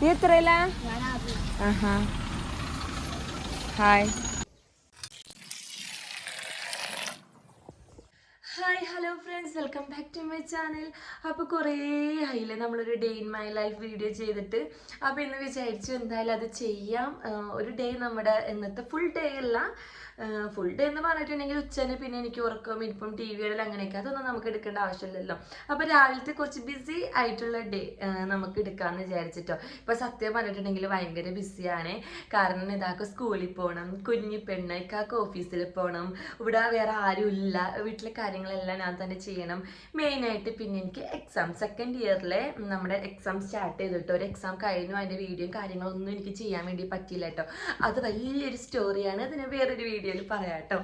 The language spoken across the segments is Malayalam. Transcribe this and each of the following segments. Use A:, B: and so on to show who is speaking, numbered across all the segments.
A: നീ എത്രയില്ല hi hello friends welcome back to my channel. അപ്പോൾ കുറേ ആയില്ലേ നമ്മളൊരു day in my life video ചെയ്തിട്ട്. അപ്പോൾ ഇന്ന് വിചാരിച്ചു എന്തായാലും അത് ചെയ്യാം. ഒരു ഡേ നമ്മുടെ ഇന്നത്തെ ഫുൾ ഡേ അല്ല. ഫുൾ ഡേ എന്ന് പറഞ്ഞിട്ടുണ്ടെങ്കിൽ ഉച്ചനെ പിന്നെ എനിക്ക് ഉറക്കം ഇപ്പം ടി വികളിൽ അങ്ങനെയൊക്കെ അതൊന്നും നമുക്ക് എടുക്കേണ്ട ആവശ്യമില്ലല്ലോ. അപ്പോൾ രാവിലത്തെ കുറച്ച് ബിസി ആയിട്ടുള്ള ഡേ നമുക്ക് എടുക്കാന്ന് വിചാരിച്ചിട്ടോ. ഇപ്പോൾ സത്യം പറഞ്ഞിട്ടുണ്ടെങ്കിൽ ഭയങ്കര ബിസിയാണ് കാരണം ഇതാക്ക് സ്കൂളിൽ പോകണം കുഞ്ഞി പെണ്ണ് ഇക്കാക്ക് ഓഫീസിൽ പോകണം ഇവിടെ വേറെ ആരും ഇല്ല വീട്ടിലെ കാര്യങ്ങളെല്ലാം ഞാൻ തന്നെ ചെയ്യണം. മെയിനായിട്ട് പിന്നെ എനിക്ക് എക്സാം സെക്കൻഡ് ഇയറിലെ നമ്മുടെ എക്സാം സ്റ്റാർട്ട് ചെയ്തിട്ട് ഒരു എക്സാം കഴിഞ്ഞു അതിന്റെ വീഡിയോയും കാര്യങ്ങളൊന്നും എനിക്ക് ചെയ്യാൻ വേണ്ടി പറ്റിയില്ല കേട്ടോ അത് വലിയൊരു സ്റ്റോറിയാണ് അതിന് വേറൊരു വീഡിയോയിൽ പറയാം കേട്ടോ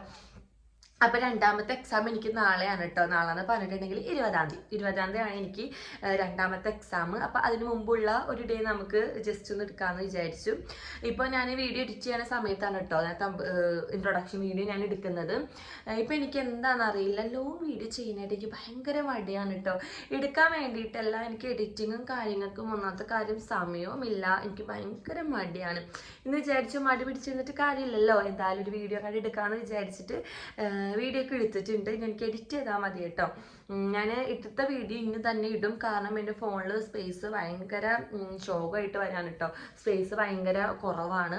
A: അപ്പോൾ രണ്ടാമത്തെ എക്സാം എനിക്ക് നാളെയാണ് കേട്ടോ നാളെ എന്ന് പറഞ്ഞിട്ടുണ്ടെങ്കിൽ ഇരുപതാം തീയതി. ഇരുപതാം തീയതി ആണ് എനിക്ക് രണ്ടാമത്തെ എക്സാം അപ്പോൾ അതിന് മുമ്പുള്ള ഒരു ഡേ നമുക്ക് ജസ്റ്റ് ഒന്ന് എടുക്കാമെന്ന് വിചാരിച്ചു. ഇപ്പോൾ ഞാൻ വീഡിയോ എഡിറ്റ് ചെയ്യുന്ന സമയത്താണ് കേട്ടോ ഇൻട്രൊഡക്ഷൻ വീഡിയോ ഞാൻ എടുക്കുന്നത്. ഇപ്പോൾ എനിക്ക് എന്താണെന്ന് അറിയില്ല. ലോങ് വീഡിയോ ചെയ്യാനായിട്ട് എനിക്ക് ഭയങ്കര മടിയാണ് കേട്ടോ എടുക്കാൻ വേണ്ടിയിട്ടല്ല എനിക്ക് എഡിറ്റിങ്ങും കാര്യങ്ങൾക്കും ഒന്നാമത്തെ കാര്യം സമയവുമില്ല. എനിക്ക് ഭയങ്കര മടിയാണ്. എന്ന് വിചാരിച്ചു മടി പിടിച്ചിരുന്നിട്ട് കാര്യമില്ലല്ലോ. എന്തായാലും ഒരു വീഡിയോ കണ്ട് എടുക്കാമെന്ന് വിചാരിച്ചിട്ട് വീഡിയോ ഒക്കെ എടുത്തിട്ടുണ്ട്. എനിക്ക് എഡിറ്റ് ചെയ്താൽ മതി കേട്ടോ. ഞാൻ ഇട്ടത്തെ വീഡിയോ ഇന്ന് തന്നെ ഇടും. കാരണം എന്റെ ഫോണിൽ സ്പേസ് ഭയങ്കര ഷോകമായിട്ട് വരാൻ കേട്ടോ. സ്പേസ് ഭയങ്കര കുറവാണ്.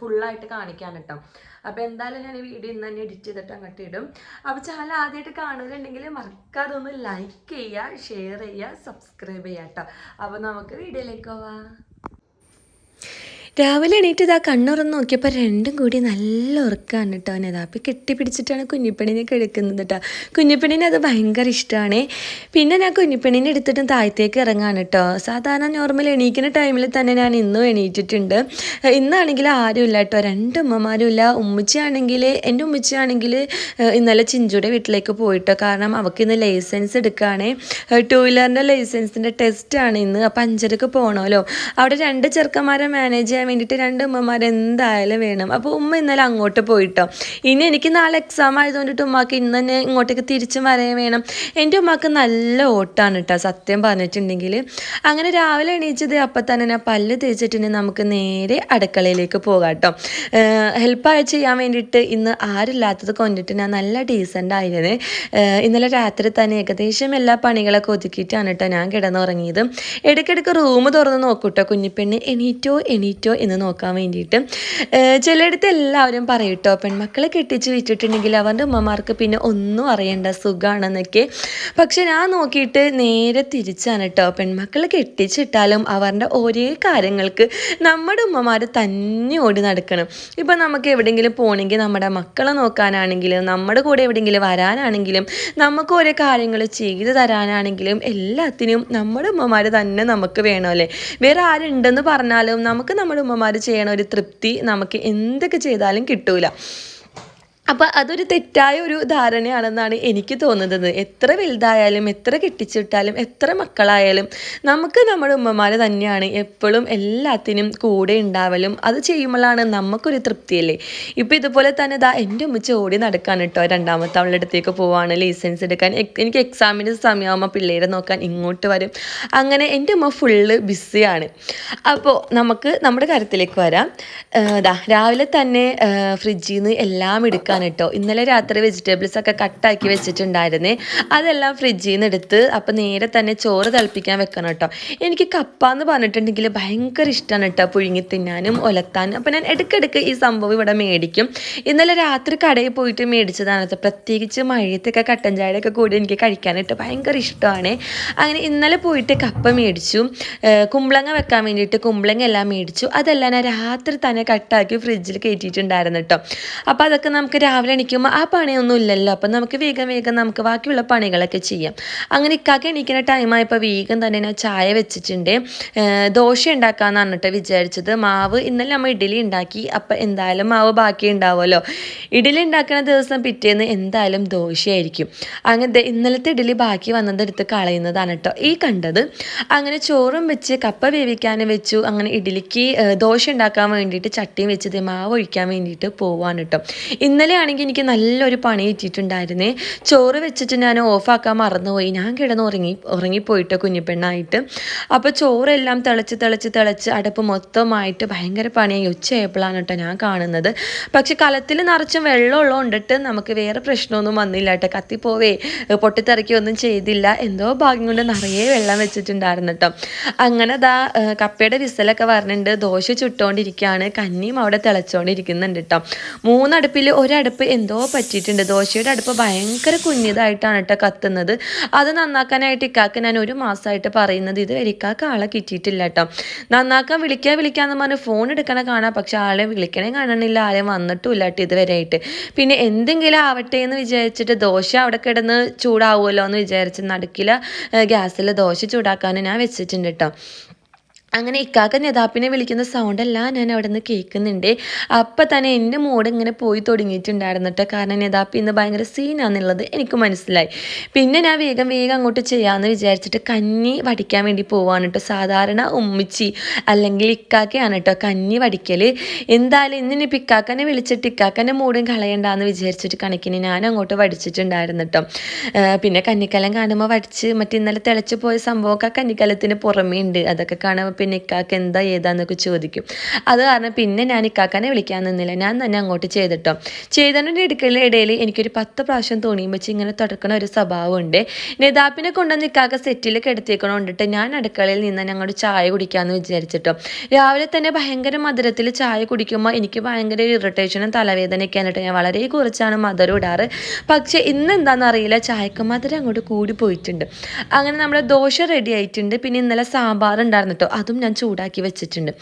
A: ഫുള്ളായിട്ട് കാണിക്കാൻ കേട്ടോ. അപ്പോൾ എന്തായാലും ഞാൻ ഈ വീഡിയോ ഇന്ന് തന്നെ എഡിറ്റ് ചെയ്തിട്ട് അങ്ങോട്ട് ഇടും. അപ്പോൾ ചാനൽ ആദ്യമായിട്ട് കാണുന്നുണ്ടെങ്കിൽ മറക്കാതെ ഒന്ന് ലൈക്ക് ചെയ്യുക ഷെയർ ചെയ്യുക സബ്സ്ക്രൈബ് ചെയ്യുക കേട്ടോ. അപ്പോൾ നമുക്ക് വീഡിയോയിലേക്ക് പോവാം. രാവിലെ എണീറ്റ് ഇതാ കണ്ണുറന്ന് നോക്കിയപ്പോൾ രണ്ടും കൂടി നല്ല ഉറക്കമാണ് കേട്ടോ അവനത് അപ്പോൾ കെട്ടിപ്പിടിച്ചിട്ടാണ് കുഞ്ഞിപ്പണിനെ കിടക്കുന്നത് കേട്ടോ. കുഞ്ഞിപ്പെണ്ണിനെ അത് ഭയങ്കര ഇഷ്ടമാണ് പിന്നെ ഞാൻ കുഞ്ഞിപ്പണിനെ എടുത്തിട്ട് താഴത്തേക്ക് ഇറങ്ങാണ് കേട്ടോ. സാധാരണ നോർമൽ എണീക്കുന്ന ടൈമിൽ തന്നെ ഞാൻ ഇന്നും എണീറ്റിട്ടുണ്ട്. ഇന്നാണെങ്കിൽ ആരുമില്ല കേട്ടോ. രണ്ട് ഉമ്മമാരും ഇല്ല. ഉമ്മച്ചിയാണെങ്കിൽ എന്റെ ഉമ്മച്ചിയാണെങ്കിൽ ഇന്നലെ ചിഞ്ചുടെ വീട്ടിലേക്ക് പോയിട്ടോ. കാരണം അവൾക്ക് ഇന്ന് ലൈസൻസ് എടുക്കുകയാണ് ടൂ വീലറിന്റെ ലൈസൻസിന്റെ ടെസ്റ്റാണ് ഇന്ന്. അപ്പം അഞ്ചരക്ക് പോകണമല്ലോ അവിടെ രണ്ട് ചെറുക്കന്മാരെ മാനേജ് ചെയ്യാൻ വേണ്ടിയിട്ട് രണ്ട് ഉമ്മമാർ എന്തായാലും വേണം. അപ്പോൾ ഉമ്മ ഇന്നലെ അങ്ങോട്ട് പോയിട്ടോ. ഇനി എനിക്ക് നാളെ എക്സാം ആയതുകൊണ്ടിട്ട് ഉമ്മാക്ക് ഇന്ന് തന്നെ ഇങ്ങോട്ടേക്ക് തിരിച്ചും വരേ വേണം. എന്റെ ഉമ്മാക്ക് നല്ല ഓട്ടാണ് കേട്ടോ സത്യം പറഞ്ഞിട്ടുണ്ടെങ്കിൽ അങ്ങനെ രാവിലെ എണീച്ചത് അപ്പം തന്നെ ഞാൻ പല്ല് തേച്ചിട്ടുണ്ടെങ്കിൽ നമുക്ക് നേരെ അടുക്കളയിലേക്ക് പോകാം കേട്ടോ ഹെൽപ്പായി ചെയ്യാൻ വേണ്ടിയിട്ട് ഇന്ന് ആരില്ലാത്തത് കൊണ്ടിട്ട് ഞാൻ നല്ല ഡീസന്റ് ആയിരുന്നു. ഇന്നലെ രാത്രി തന്നെ ഏകദേശം എല്ലാ പണികളൊക്കെ ഒതുക്കിയിട്ടാണ് കേട്ടോ ഞാൻ കിടന്നുറങ്ങിയത്. ഇടയ്ക്കിടയ്ക്ക് റൂം തുറന്ന് നോക്കൂട്ടോ കുഞ്ഞിപ്പെണ്ണ്. എണീറ്റോ എണീറ്റോ എന്ന് നോക്കാൻ വേണ്ടിയിട്ട്. ചിലയിടത്ത് എല്ലാവരും പറയും കേട്ടോ പെൺമക്കളെ കെട്ടിച്ച് വെച്ചിട്ടുണ്ടെങ്കിൽ അവരുടെ ഉമ്മമാർക്ക് പിന്നെ ഒന്നും അറിയണ്ട സുഖമാണെന്നൊക്കെ പക്ഷെ ഞാൻ നോക്കിയിട്ട് നേരെ തിരിച്ചാണ് കേട്ടോ പെൺമക്കളെ കെട്ടിച്ചിട്ടാലും അവരുടെ ഒരേ കാര്യങ്ങൾക്ക് നമ്മുടെ ഉമ്മമാർ തന്നെ ഓടി നടക്കണം. ഇപ്പം നമുക്ക് എവിടെയെങ്കിലും പോകണമെങ്കിൽ നമ്മുടെ മക്കളെ നോക്കാനാണെങ്കിലും നമ്മുടെ കൂടെ എവിടെയെങ്കിലും വരാനാണെങ്കിലും നമുക്ക് ഓരോ കാര്യങ്ങൾ ചെയ്തു തരാനാണെങ്കിലും എല്ലാത്തിനും നമ്മുടെ ഉമ്മമാർ തന്നെ നമുക്ക് വേണമല്ലേ? വേറെ ആരുണ്ടെന്ന് പറഞ്ഞാലും നമുക്ക് നമ്മുടെ ഉമ്മമാർ ചെയ്യണ ഒരു തൃപ്തി നമുക്ക് എന്തൊക്കെ ചെയ്താലും കിട്ടൂല. അപ്പോൾ അതൊരു തെറ്റായ ഒരു ധാരണയാണെന്നാണ് എനിക്ക് തോന്നുന്നത്. എത്ര വലുതായാലും എത്ര കെട്ടിച്ചിട്ടാലും എത്ര മക്കളായാലും നമുക്ക് നമ്മുടെ ഉമ്മമാർ തന്നെയാണ് എപ്പോഴും എല്ലാത്തിനും കൂടെ ഉണ്ടാവലും. അത് ചെയ്യുമ്പോഴാണ് നമുക്കൊരു തൃപ്തിയല്ലേ? ഇപ്പോൾ ഇതുപോലെ തന്നെ ഇതാ എന്റെ ഉമ്മച്ച ഓടി നടക്കാൻ കേട്ടോ. രണ്ടാമത്തെ അവളുടെ അടുത്തേക്ക് പോവാണ്. ലൈസൻസ് എടുക്കാൻ. എനിക്ക് എക്സാമിന്റെ സമയമാകുമ്പോൾ പിള്ളേരെ നോക്കാൻ ഇങ്ങോട്ട് വരും. അങ്ങനെ എന്റെ ഉമ്മ ഫുള്ള് ബിസിയാണ് അപ്പോൾ നമുക്ക് നമ്മുടെ കാര്യത്തിലേക്ക് വരാം. ഇതാ രാവിലെ തന്നെ ഫ്രിഡ്ജിൽ നിന്ന് എല്ലാം എടുക്കാൻ കേട്ടോ ഇന്നലെ രാത്രി വെജിറ്റബിൾസ് ഒക്കെ കട്ടാക്കി വെച്ചിട്ടുണ്ടായിരുന്നേ. അതെല്ലാം ഫ്രിഡ്ജിൽ നിന്ന് എടുത്ത് അപ്പം നേരെ തന്നെ ചോറ് തിളപ്പിക്കാൻ വെക്കണം കേട്ടോ എനിക്ക് കപ്പ എന്ന് പറഞ്ഞിട്ടുണ്ടെങ്കിൽ ഭയങ്കര ഇഷ്ടമാണ് കേട്ടോ പുഴുങ്ങി തിന്നാനും ഒലത്താനും. അപ്പം ഞാൻ ഇടയ്ക്കിടയ്ക്ക് ഈ സംഭവം ഇവിടെ മേടിക്കും. ഇന്നലെ രാത്രി കടയിൽ പോയിട്ട് മേടിച്ചതാണ് കേട്ടോ പ്രത്യേകിച്ച് മഴയത്തൊക്കെ കട്ടൻ കൂടി എനിക്ക് കഴിക്കാനായിട്ട് ഭയങ്കര ഇഷ്ടമാണ്. അങ്ങനെ ഇന്നലെ പോയിട്ട് കപ്പ മേടിച്ചു. കുമ്പളങ്ങ വെക്കാൻ വേണ്ടിയിട്ട് കുമ്പളങ്ങ എല്ലാം മേടിച്ചു. അതെല്ലാം ഞാൻ രാത്രി തന്നെ കട്ടാക്കി ഫ്രിഡ്ജിൽ കയറ്റിയിട്ടുണ്ടായിരുന്നു കേട്ടോ അപ്പോൾ അതൊക്കെ നമുക്ക് രാവിലെ എണീക്കുമ്പോൾ ആ പണിയൊന്നും ഇല്ലല്ലോ. അപ്പം നമുക്ക് വേഗം വേഗം നമുക്ക് ബാക്കിയുള്ള പണികളൊക്കെ ചെയ്യാം. അങ്ങനെ ഇക്കാക്ക് എണീക്കുന്ന ടൈമായപ്പോൾ വേഗം തന്നെ ഞാൻ ചായ വെച്ചിട്ടുണ്ട്. ദോശ ഉണ്ടാക്കാമെന്നാണ് കേട്ടോ വിചാരിച്ചത്. മാവ് ഇന്നലെ നമ്മൾ ഇഡ്ഡലി ഉണ്ടാക്കി. അപ്പം എന്തായാലും മാവ് ബാക്കി ഉണ്ടാവുമല്ലോ. ഇഡ്ഡലി ഉണ്ടാക്കുന്ന ദിവസം പിറ്റേന്ന് എന്തായാലും ദോശയായിരിക്കും. അങ്ങനെ ദേ ഇന്നലത്തെ ഇഡ്ഡലി ബാക്കി വന്നത് എടുത്ത് കളയുന്നതാണ് കേട്ടോ ഈ കണ്ടത് അങ്ങനെ ചോറും വെച്ച് കപ്പ വേവിക്കാൻ വെച്ചു. അങ്ങനെ ഇഡ്ഡലിക്ക് ദോശ ഉണ്ടാക്കാൻ വേണ്ടിയിട്ട് ചട്ടിയും വെച്ചത് മാവ് ഒഴിക്കാൻ വേണ്ടിയിട്ട് പോവാണ് കേട്ടോ ഇന്നലെ ഇന്നലെയാണെങ്കിൽ എനിക്ക് നല്ലൊരു പണി കിട്ടിയിട്ടുണ്ടായിരുന്നേ. ചോറ് വെച്ചിട്ട് ഞാൻ ഓഫാക്കാൻ മറന്നുപോയി. ഞാൻ കിടന്ന് ഉറങ്ങി ഉറങ്ങിപ്പോയിട്ട് കുഞ്ഞിപ്പെണ്ണായിട്ട്. അപ്പോൾ ചോറെല്ലാം തിളച്ച് തിളച്ച് തിളച്ച് അടുപ്പ് മൊത്തമായിട്ട് ഭയങ്കര പണിയായി. ഉച്ചയായപ്പോഴാണ് കേട്ടോ ഞാൻ കാണുന്നത്. പക്ഷെ കലത്തിൽ നിറച്ചും വെള്ളമുള്ളത് കൊണ്ടിട്ട് നമുക്ക് വേറെ പ്രശ്നമൊന്നും വന്നില്ല കേട്ടോ. കത്തിപ്പോവേ പൊട്ടിത്തെറക്കൊന്നും ചെയ്തില്ല. എന്തോ ഭാഗ്യം കൊണ്ട് നിറയെ വെള്ളം വെച്ചിട്ടുണ്ടായിരുന്നു കേട്ടോ. അങ്ങനെ ദാ കപ്പയുടെ വിസലൊക്കെ പറഞ്ഞിട്ടുണ്ട്. ദോശ ചുട്ടുകൊണ്ടിരിക്കുകയാണ് കഞ്ഞിയും അവിടെ തിളച്ചുകൊണ്ടിരിക്കുന്നുണ്ട് കേട്ടോ. മൂന്നടുപ്പിൽ ഒരടുപ്പ് എന്തോ പറ്റിയിട്ടുണ്ട്. ദോശയുടെ അടുപ്പ് ഭയങ്കര കുഞ്ഞിതായിട്ടാണ് കേട്ടോ കത്തുന്നത്. അത് നന്നാക്കാനായിട്ട് ഇക്കാക്ക് ഞാൻ ഒരു മാസമായിട്ട് പറയുന്നത് ഇത് ഇക്കാക്ക് ആളെ കിട്ടിയിട്ടില്ല കേട്ടോ. നന്നാക്കാൻ വിളിക്കാൻ വിളിക്കാന്ന് പറഞ്ഞ് ഫോൺ എടുക്കണ കാണാം. പക്ഷെ ആളെ വിളിക്കണേ കാണണില്ല. ആരെയും വന്നിട്ടുമില്ല കേട്ടോ ഇതുവരെയായിട്ട് പിന്നെ എന്തെങ്കിലും ആവട്ടെ എന്ന് വിചാരിച്ചിട്ട് ദോശ അവിടെ കിടന്ന് ചൂടാവുമല്ലോ എന്ന് വിചാരിച്ച് നടുക്കില ഗ്യാസിൽ ദോശ ചൂടാക്കാൻ ഞാൻ വെച്ചിട്ടുണ്ട് കേട്ടോ. അങ്ങനെ ഇക്കാക്ക നെതാപ്പിനെ വിളിക്കുന്ന സൗണ്ട് എല്ലാം ഞാൻ അവിടെ നിന്ന് കേൾക്കുന്നുണ്ട്. അപ്പം തന്നെ എന്റെ മൂഡ് ഇങ്ങനെ പോയി തുടങ്ങിയിട്ടുണ്ടായിരുന്നു കേട്ടോ കാരണം നെതാപ്പി ഇന്ന് ഭയങ്കര സീനാന്നുള്ളത് എനിക്ക് മനസ്സിലായി. പിന്നെ ഞാൻ വേഗം വേഗം അങ്ങോട്ട് ചെയ്യാമെന്ന് വിചാരിച്ചിട്ട് കഞ്ഞി വടിക്കാൻ വേണ്ടി പോവാണ് കേട്ടോ സാധാരണ ഉമ്മിച്ചി അല്ലെങ്കിൽ ഇക്കാക്കയാണ് കേട്ടോ കഞ്ഞി വടിക്കൽ എന്തായാലും ഇന്നിനിപ്പോൾ ഇക്കാക്കനെ വിളിച്ചിട്ട് ഇക്കാക്കന്റെ മൂടും കളയണ്ടെന്ന് വിചാരിച്ചിട്ട് കണക്കിന് ഞാൻ അങ്ങോട്ട് വടിച്ചിട്ടുണ്ടായിരുന്നു കേട്ടോ പിന്നെ കന്നിക്കലം കാണുമ്പോൾ വടിച്ച് മറ്റേ ഇന്നലെ തിളച്ച് പോയ സംഭവമൊക്കെ കന്നിക്കലത്തിന് പുറമേ ഉണ്ട് അതൊക്കെ കാണുമ്പോൾ പിന്നെ ഇക്കാക്ക് എന്താ ഏതാന്നൊക്കെ ചോദിക്കും. അത് കാരണം പിന്നെ ഞാൻ ഇക്കാക്കാനെ വിളിക്കാൻ നിന്നില്ല. ഞാൻ തന്നെ അങ്ങോട്ട് ചെയ്തിട്ടോ. ചെയ്തതിന്റെ ഇടയ്ക്കുള്ള ഇടയിൽ എനിക്കൊരു പത്ത് പ്രാവശ്യം തോണിയും വെച്ച് ഇങ്ങനെ തുടക്കണ ഒരു സ്വഭാവമുണ്ട്. നെതാപ്പിനെ കൊണ്ടുവന്ന് ഇക്കാക്ക സെറ്റിൽ കിടത്തിയേക്കണോണ്ടിട്ട് ഞാൻ അടുക്കളയിൽ നിന്ന് ഞങ്ങളുടെ ചായ കുടിക്കാമെന്ന് വിചാരിച്ചിട്ടോ. രാവിലെ തന്നെ ഭയങ്കര മധുരത്തിൽ ചായ കുടിക്കുമ്പോൾ എനിക്ക് ഭയങ്കര ഇറിറ്റേഷനും തലവേദനയൊക്കെ ആയിട്ട് ഞാൻ വളരെ കുറച്ചാണ് മധുരം ഇടാറ്. പക്ഷേ ഇന്ന് എന്താണെന്ന് അറിയില്ല. ചായക്ക് മധുരം അങ്ങോട്ട് കൂടി പോയിട്ടുണ്ട്. അങ്ങനെ നമ്മുടെ ദോശ റെഡി ആയിട്ടുണ്ട്. പിന്നെ ഇന്നലെ സാമ്പാർ ഉണ്ടായിരുന്നു കേട്ടോ. അതും ഞാൻ ചൂടാക്കി വെച്ചിട്ടുണ്ട്.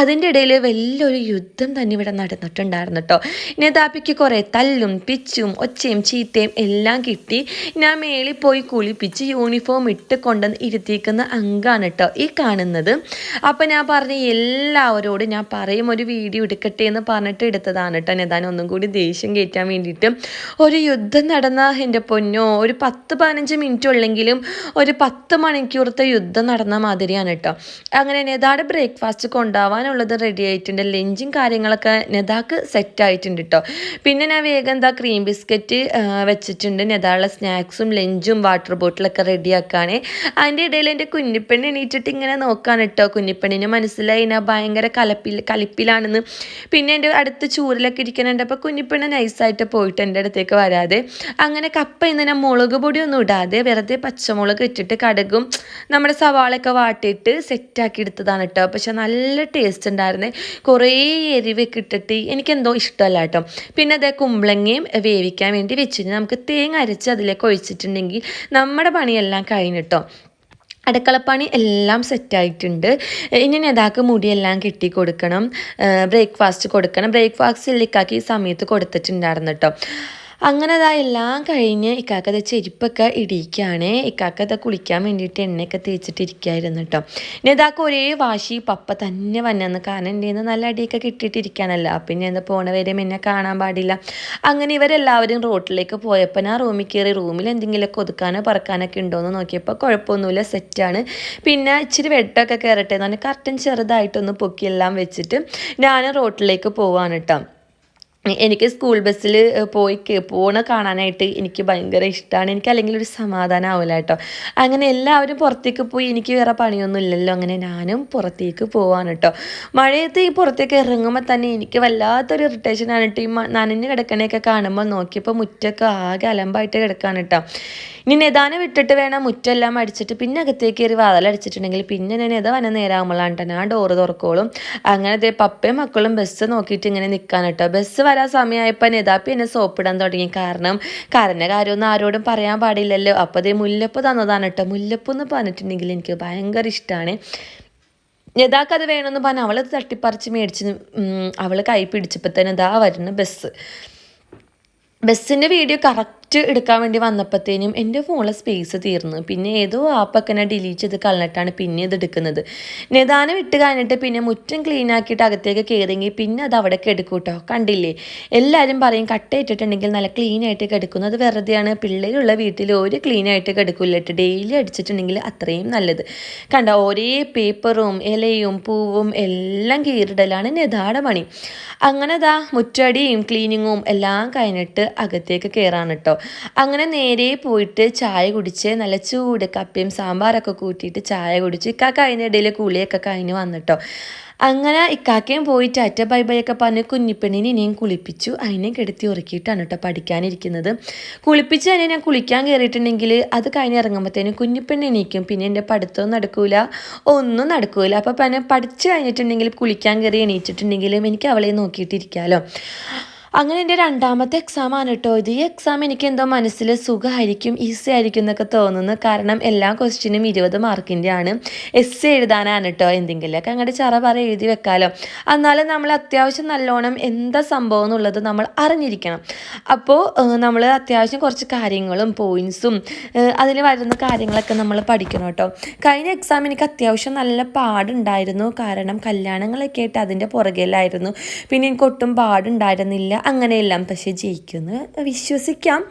A: അതിന്റെ ഇടയിൽ വലിയൊരു യുദ്ധം തന്നെ ഇവിടെ നടന്നിട്ടുണ്ടായിരുന്നു കേട്ടോ നേതാപ്പിക്ക് കുറേ തല്ലും പിച്ചും ഒച്ചയും ചീത്തയും എല്ലാം കിട്ടി. ഞാൻ മേളിൽ പോയി കുളിപ്പിച്ച് യൂണിഫോം ഇട്ട് കൊണ്ടുവന്ന് ഇരുത്തിയിരിക്കുന്ന അങ്കാണ് കേട്ടോ ഈ കാണുന്നത്. അപ്പം ഞാൻ പറഞ്ഞ എല്ലാവരോടും ഞാൻ പറയും ഒരു വീഡിയോ എടുക്കട്ടെ എന്ന് പറഞ്ഞിട്ട് എടുത്തതാണ് കേട്ടോ നേതാൻ ഒന്നും കൂടി ദേഷ്യം കയറ്റാൻ വേണ്ടിയിട്ട്. ഒരു യുദ്ധം നടന്ന എന്റെ പൊന്നോ ഒരു പത്ത് പതിനഞ്ച് മിനിറ്റ് ഉള്ളെങ്കിലും ഒരു പത്ത് മണിക്കൂറത്തെ യുദ്ധം നടന്ന മാതിരിയാണ് കേട്ടോ അങ്ങനെ നെതാടെ ബ്രേക്ക്ഫാസ്റ്റ് കൊണ്ടുപോകാനുള്ളത് റെഡി ആയിട്ടുണ്ട്. ലഞ്ചും കാര്യങ്ങളൊക്കെ നെതാക്ക് സെറ്റ് ആയിട്ടുണ്ട് കേട്ടോ പിന്നെ ഞാൻ വേഗം എന്താ ക്രീം ബിസ്ക്കറ്റ് വെച്ചിട്ടുണ്ട്. നെതാളെ സ്നാക്സും ലഞ്ചും വാട്ടർ ബോട്ടിലൊക്കെ റെഡിയാക്കാണ് അതിന്റെ ഇടയിൽ എന്റെ കുഞ്ഞിപ്പെണ്ണ് എണീറ്റിട്ട് ഇങ്ങനെ നോക്കാണ് കേട്ടോ കുഞ്ഞിപ്പെണ്ണിന് മനസ്സിലായി ഞാൻ ഭയങ്കര കലപ്പിൽ കലിപ്പിലാണെന്ന്. പിന്നെ എന്റെ അടുത്ത് ചൂരിലൊക്കെ ഇരിക്കുന്നുണ്ട്. അപ്പോൾ കുഞ്ഞിപ്പെണ്ണ് നൈസായിട്ട് പോയിട്ട് എന്റെ അടുത്തേക്ക് വരാതെ. അങ്ങനെ കപ്പ ഇന്ന് ഞാൻ മുളക് പൊടിയൊന്നും ഇടാതെ വെറുതെ പച്ചമുളക് ഇട്ടിട്ട് കടുകും നമ്മുടെ സവാളയൊക്കെ വാട്ടിയിട്ട് സെറ്റാക്കി എടുത്തതാണ് കേട്ടോ പക്ഷെ നല്ല ടേസ്റ്റ് ഉണ്ടായിരുന്നേ. കുറേ എരിവൊക്കെ ഇട്ടിട്ട് എനിക്കെന്തോ ഇഷ്ടമല്ല കേട്ടോ പിന്നെ അതേ കുമ്പളങ്ങയും വേവിക്കാൻ വേണ്ടി വെച്ചിട്ട് നമുക്ക് തേങ്ങ അരച്ച് അതിലേക്ക് ഒഴിച്ചിട്ടുണ്ടെങ്കിൽ നമ്മുടെ പണിയെല്ലാം കഴിഞ്ഞിട്ടോ അടുക്കളപ്പണി എല്ലാം സെറ്റായിട്ടുണ്ട് ഇനി നേതാക്ക് മുടിയെല്ലാം കെട്ടി കൊടുക്കണം. ബ്രേക്ക്ഫാസ്റ്റ് കൊടുക്കണം. ബ്രേക്ക്ഫാസ്റ്റ് ഇല്ലിക്കാക്കി സമയത്ത് കൊടുത്തിട്ടുണ്ടായിരുന്നു കേട്ടോ അങ്ങനെ അതാ എല്ലാം കഴിഞ്ഞ് ഇക്കാക്കത ചെരുപ്പൊക്കെ ഇടിയിക്കുകയാണ് ഇക്കാക്കത കുളിക്കാൻ വേണ്ടിയിട്ട് എണ്ണയൊക്കെ തേച്ചിട്ടിരിക്കുകയായിരുന്നു കേട്ടോ. ഇനി ഇതാക്ക ഒരേ വാശി പപ്പ തന്നെ വന്നെന്ന്. കാരണം എന്റെ നിന്ന് നല്ല അടിയൊക്കെ കിട്ടിയിട്ടിരിക്കാനല്ല. പിന്നെ എന്താ പോണ എന്നെ കാണാൻ പാടില്ല. അങ്ങനെ ഇവരെല്ലാവരും റോട്ടിലേക്ക് പോയപ്പോൾ ഞാൻ റൂമിൽ കയറി റൂമിൽ എന്തെങ്കിലുമൊക്കെ ഒതുക്കാനോ പറക്കാനൊക്കെ ഉണ്ടോയെന്ന് നോക്കിയപ്പോൾ കുഴപ്പമൊന്നുമില്ല സെറ്റാണ്. പിന്നെ ഇച്ചിരി വെട്ടമൊക്കെ കയറട്ടെ എന്ന് പറഞ്ഞാൽ കർട്ടൻ ചെറുതായിട്ടൊന്ന് പൊക്കിയെല്ലാം വെച്ചിട്ട് ഞാൻ റോട്ടിലേക്ക് പോവാണ് കേട്ടോ. എനിക്ക് സ്കൂൾ ബസ്സിൽ പോയി പോണ കാണാനായിട്ട് എനിക്ക് ഭയങ്കര ഇഷ്ടമാണ് എനിക്ക് അല്ലെങ്കിൽ ഒരു സമാധാനം ആവില്ല കേട്ടോ. അങ്ങനെ എല്ലാവരും പുറത്തേക്ക് പോയി എനിക്ക് വേറെ പണിയൊന്നും ഇല്ലല്ലോ. അങ്ങനെ ഞാനും പുറത്തേക്ക് പോവാണ് കേട്ടോ. മഴയത്ത് ഈ പുറത്തേക്ക് ഇറങ്ങുമ്പോൾ തന്നെ എനിക്ക് വല്ലാത്തൊരു ഇറിറ്റേഷനാണ് കേട്ടോ. ഈ നനഞ്ഞ് കിടക്കണേക്കെ കാണുമ്പോൾ നോക്കിയപ്പോൾ മുറ്റൊക്കെ ആകെ അലമ്പായിട്ട് കിടക്കാണ് കേട്ടോ. ഇനി നെതാനെ വിട്ടിട്ട് വേണം മുറ്റെല്ലാം അടിച്ചിട്ട് പിന്നെ അകത്തേക്ക് കയറി വാതിലടിച്ചിട്ടുണ്ടെങ്കിൽ പിന്നെ ഞാൻ നെത വന നേരാകുമ്പോഴാണ് കേട്ടോ ഞാൻ ഡോറ് തുറക്കോളും. അങ്ങനെ ദേ പപ്പയും മക്കളും ബസ് നോക്കിയിട്ട് ഇങ്ങനെ നിൽക്കാൻ കേട്ടോ ബസ് വരാൻ സമയമായപ്പോൾ നെതാപ്പി എന്നെ സോപ്പിടാൻ തുടങ്ങി. കാരണം കരഞ്ഞ കാര്യമൊന്നും ആരോടും പറയാൻ പാടില്ലല്ലോ. അപ്പോൾ അതേ മുല്ലപ്പ് തന്നതാണ് കേട്ടോ മുല്ലപ്പ് എന്ന് പറഞ്ഞിട്ടുണ്ടെങ്കിൽ എനിക്ക് ഭയങ്കര ഇഷ്ടമാണ് യഥാക്ക് അത് വേണമെന്ന് പറഞ്ഞ് അവൾ തട്ടിപ്പറിച്ച് മേടിച്ച് അവൾ കൈ പിടിച്ചപ്പോൾ തന്നെ ഇതാ വരുന്ന ബസ് ബസ്സിന്റെ വീഡിയോ കറക്റ്റ് ടെസ്റ്റ് എടുക്കാൻ വേണ്ടി വന്നപ്പോഴത്തേനും എന്റെ ഫോണിലെ സ്പേസ് തീർന്നു. പിന്നെ ഏതോ ആപ്പൊക്കെ ഞാൻ ഡിലീറ്റ് ചെയ്ത് കളഞ്ഞിട്ടാണ് പിന്നെ ഇത് എടുക്കുന്നത്. നിദാനം ഇട്ട് കഴിഞ്ഞിട്ട് പിന്നെ മുറ്റം ക്ലീൻ ആക്കിയിട്ട് അകത്തേക്ക് കയറിയെങ്കിൽ പിന്നെ അത് അവിടെ കെടുക്കും കേട്ടോ കണ്ടില്ലേ? എല്ലാവരും പറയും കട്ട ഇട്ടിട്ടുണ്ടെങ്കിൽ നല്ല ക്ലീൻ ആയിട്ട് കിടക്കുന്നത് വെറുതെയാണ്. പിള്ളേരുള്ള വീട്ടിൽ ഒരു ക്ലീൻ ആയിട്ട് കിടക്കില്ല ഡെയിലി അടിച്ചിട്ടുണ്ടെങ്കിൽ അത്രയും നല്ലത്. കണ്ട? ഒരേ പേപ്പറും ഇലയും പൂവും എല്ലാം കീറിടലാണ് നിദാട പണി. അങ്ങനെ ദാ മുറ്റടിയും ക്ലീനിങ്ങും എല്ലാം കഴിഞ്ഞിട്ട് അകത്തേക്ക് കയറാണ് കേട്ടോ അങ്ങനെ നേരെ പോയിട്ട് ചായ കുടിച്ച് നല്ല ചൂട് കപ്പയും സാമ്പാറൊക്കെ കൂട്ടിയിട്ട് ചായ കുടിച്ച് ഇക്കാക്ക അതിനിടയിൽ കുളിയൊക്കെ കഴിഞ്ഞ് വന്നിട്ടോ. അങ്ങനെ ഇക്കാക്കയും പോയിട്ട് അറ്റ ബൈ ബൈ ഒക്കെ പറഞ്ഞ് കുഞ്ഞിപ്പെണ്ണിനെ ഇനിയും കുളിപ്പിച്ചു. അതിനെ കെടുത്തി ഉറക്കിയിട്ടാണ് കേട്ടോ പഠിക്കാനിരിക്കുന്നത്. കുളിപ്പിച്ച് തന്നെ ഞാൻ കുളിക്കാൻ കയറിയിട്ടുണ്ടെങ്കിൽ അത് കഴിഞ്ഞ് ഇറങ്ങുമ്പോഴത്തേനും കുഞ്ഞിപ്പെണ്ണി എണീക്കും. പിന്നെ എന്റെ പഠിത്തവും നടക്കൂല. ഒന്നും നടക്കൂല. അപ്പോൾ പിന്നെ പഠിച്ചു കഴിഞ്ഞിട്ടുണ്ടെങ്കിൽ കുളിക്കാൻ കയറി എണീറ്റിട്ടുണ്ടെങ്കിലും എനിക്ക് അവളെ നോക്കിയിട്ടിരിക്കാമല്ലോ അങ്ങനെ എന്റെ രണ്ടാമത്തെ എക്സാം ആണ് കേട്ടോ ഇത്. ഈ എക്സാം എനിക്ക് എന്തോ മനസ്സിൽ സുഖമായിരിക്കും ഈസി ആയിരിക്കും എന്നൊക്കെ തോന്നുന്നു. കാരണം എല്ലാ ക്വസ്റ്റ്യനും ഇരുപത് മാർക്കിന്റെ ആണ്. എസ് എഴുതാനാണ് കേട്ടോ എന്തെങ്കിലുമൊക്കെ അങ്ങോട്ട് ചറ പറ എഴുതി വെക്കാമല്ലോ എന്നാലും നമ്മൾ അത്യാവശ്യം നല്ലോണം എന്താ സംഭവം എന്നുള്ളത് നമ്മൾ അറിഞ്ഞിരിക്കണം. അപ്പോൾ നമ്മൾ അത്യാവശ്യം കുറച്ച് കാര്യങ്ങളും പോയിൻസും അതിൽ വരുന്ന കാര്യങ്ങളൊക്കെ നമ്മൾ പഠിക്കണം കേട്ടോ കഴിഞ്ഞ എക്സാം എനിക്ക് അത്യാവശ്യം നല്ല പാടുണ്ടായിരുന്നു. കാരണം കല്യാണങ്ങളൊക്കെ ആയിട്ട് അതിന്റെ പുറകിലായിരുന്നു. പിന്നെ എനിക്ക് ഒട്ടും പാടുണ്ടായിരുന്നില്ല. അങ്ങനെയെല്ലാം പക്ഷേ ജയിക്കുമെന്ന് വിശ്വസിക്കാം.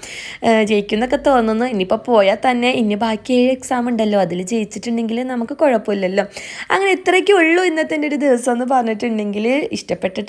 A: ജയിക്കുന്നൊക്കെ തോന്നുന്നു. ഇനിയിപ്പോൾ പോയാൽ തന്നെ ഇനി ബാക്കി ഏഴ് എക്സാം ഉണ്ടല്ലോ. അതിൽ ജയിച്ചിട്ടുണ്ടെങ്കിൽ നമുക്ക് കുഴപ്പമില്ലല്ലോ. അങ്ങനെ ഇത്രയ്ക്കേ ഉള്ളൂ ഇന്നത്തെ ഒരു ദിവസം എന്ന് പറഞ്ഞിട്ടുണ്ടെങ്കിൽ ഇഷ്ടപ്പെട്ടിട്ട്